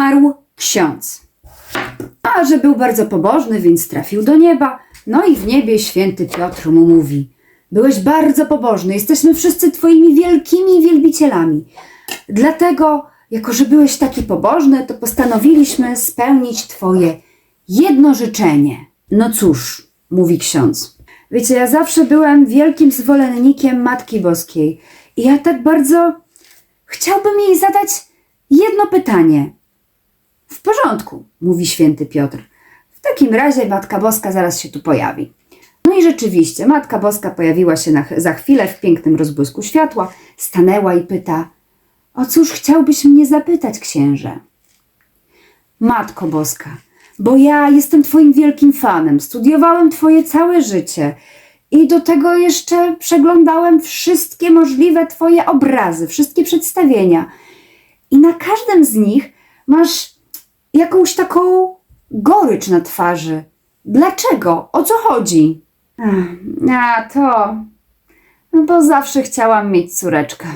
umarł ksiądz. A że był bardzo pobożny, więc trafił do nieba. No i w niebie święty Piotr mu mówi: Byłeś bardzo pobożny, jesteśmy wszyscy Twoimi wielkimi wielbicielami. Dlatego, jako że byłeś taki pobożny, to postanowiliśmy spełnić Twoje jedno życzenie. No cóż, mówi ksiądz. Wiecie, ja zawsze byłem wielkim zwolennikiem Matki Boskiej i ja tak bardzo chciałbym jej zadać jedno pytanie. W porządku, mówi święty Piotr. W takim razie Matka Boska zaraz się tu pojawi. No i rzeczywiście, Matka Boska pojawiła się na, za chwilę w pięknym rozbłysku światła, stanęła i pyta: O cóż chciałbyś mnie zapytać, księże? Matko Boska, bo ja jestem Twoim wielkim fanem, studiowałem Twoje całe życie i do tego jeszcze przeglądałem wszystkie możliwe Twoje obrazy, wszystkie przedstawienia. I na każdym z nich masz jakąś taką gorycz na twarzy. Dlaczego? O co chodzi? Ach, A to. No bo zawsze chciałam mieć córeczkę.